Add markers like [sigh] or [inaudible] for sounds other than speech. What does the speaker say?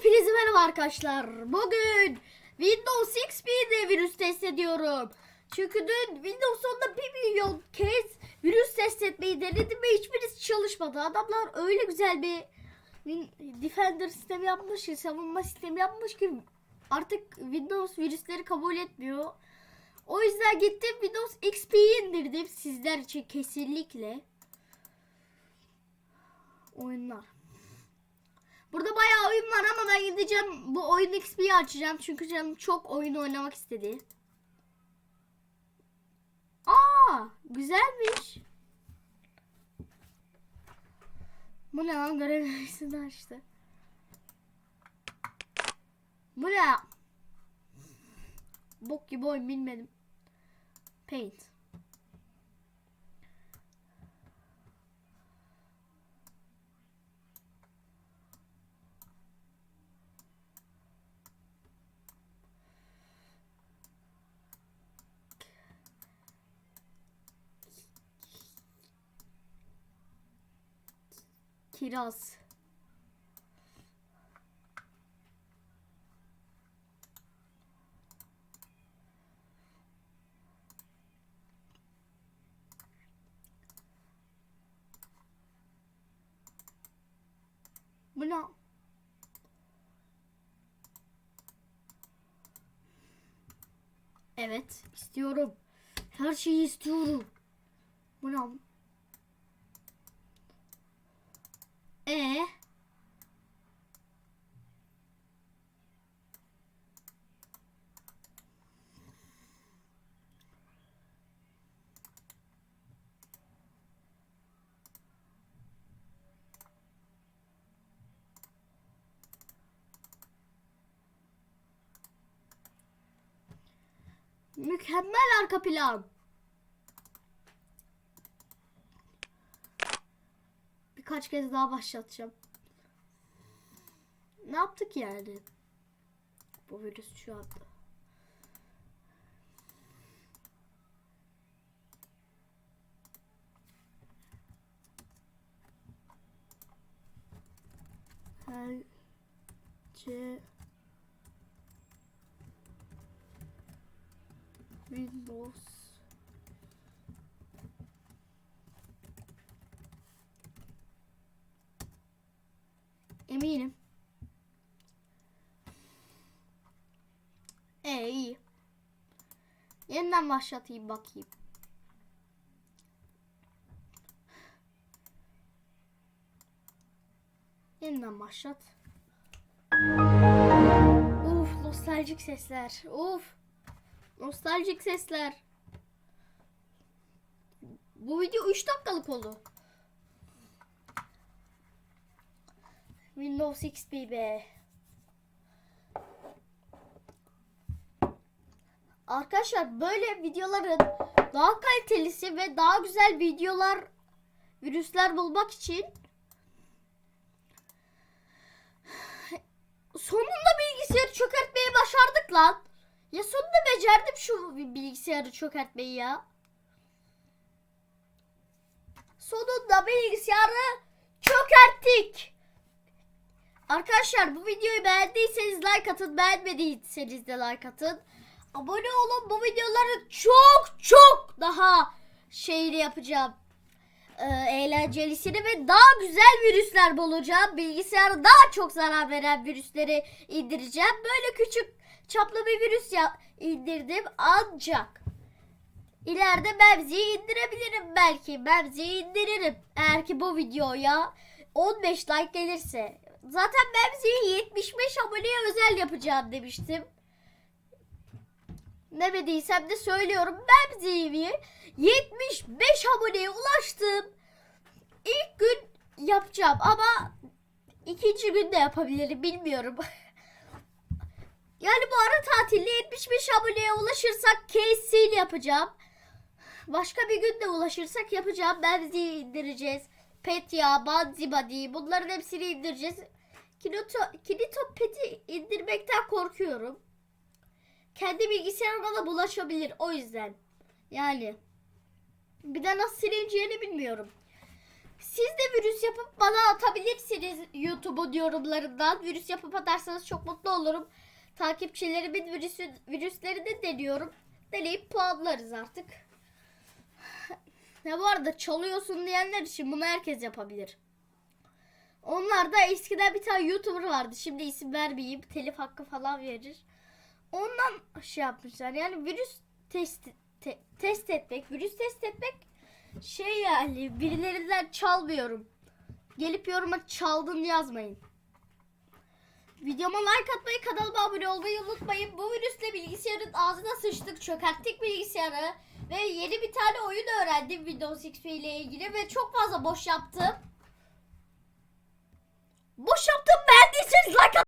Hepinize merhaba arkadaşlar. Bugün Windows XP'de virüs test ediyorum. Çünkü dün Windows 10'da 1 milyon kez virüs test etmeyi denedim ve hiçbirisi çalışmadı. Adamlar öyle güzel bir Defender sistemi yapmış ki, savunma sistemi yapmış ki artık Windows virüsleri kabul etmiyor. O yüzden gittim Windows XP'yi indirdim sizler için kesinlikle. Oyunlar. Burada bayağı oyun var ama ben gideceğim bu oyun XP'yi açacağım çünkü canım çok oyun oynamak istedi. Aa, güzelmiş. Bu ne lan görevlisini açtı. Bu ne? Bok gibi oyun bilmedim. Paint. Kiraz. Bu ne? Evet, istiyorum. Her şeyi istiyorum. Bu ne? E Mükemmel arka plan. Birkaç kez daha başlatacağım. Ne yaptık yani? Bu virüs şu anda. C Windows Eminim. E iyi. Yeniden başlatayım bakayım. Yeniden başlat. Uf nostaljik sesler. Uf. Nostaljik sesler. Bu video 3 dakikalık oldu. Windows XP be. Arkadaşlar böyle videoların daha kalitelisi ve daha güzel videolar virüsler bulmak için sonunda bilgisayarı çökertmeyi başardık lan. Ya sonunda becerdim şu bilgisayarı çökertmeyi ya. Sonunda bilgisayarı çökerttik. Arkadaşlar bu videoyu beğendiyseniz like atın. Beğenmediyseniz de like atın. Abone olun. Bu videoları çok çok daha şeyli yapacağım. Ee, eğlencelisini ve daha güzel virüsler bulacağım. Bilgisayara daha çok zarar veren virüsleri indireceğim. Böyle küçük çaplı bir virüs indirdim ancak ileride Memzi'yi indirebilirim belki. Memzi'yi indiririm. Eğer ki bu videoya 15 like gelirse. Zaten Memzi'yi 75 aboneye özel yapacağım demiştim. Demediysem de söylüyorum. Memzi'yi 75 aboneye ulaştım. İlk gün yapacağım ama ikinci günde yapabilirim bilmiyorum. [laughs] Yani bu ara tatilde 75 aboneye ulaşırsak kesin yapacağım. Başka bir günde ulaşırsak yapacağım. Benzi indireceğiz. Petya, Banzibadi bunların hepsini indireceğiz. Kinito, Kinito Pet'i indirmekten korkuyorum. Kendi bilgisayarıma da bulaşabilir o yüzden. Yani bir de nasıl silineceğini bilmiyorum. Siz de virüs yapıp bana atabilirsiniz YouTube'un yorumlarından. Virüs yapıp atarsanız çok mutlu olurum. Takipçilerimin virüsü, virüslerini deniyorum. Deneyip puanlarız artık. Ne bu arada çalıyorsun diyenler için bunu herkes yapabilir. Onlar da eskiden bir tane YouTuber vardı. Şimdi isim vermeyeyim. Telif hakkı falan verir. Ondan şey yapmışlar. Yani virüs test te- test etmek, virüs test etmek şey yani birilerinden çalmıyorum. Gelip yoruma çaldın yazmayın. Videoma like atmayı, kanalıma abone olmayı unutmayın. Bu virüsle bilgisayarın ağzına sıçtık, çökerttik bilgisayarı. Ve yeni bir tane oyun öğrendim Windows XP ile ilgili ve çok fazla boş yaptım. Boş yaptım beğendiyseniz like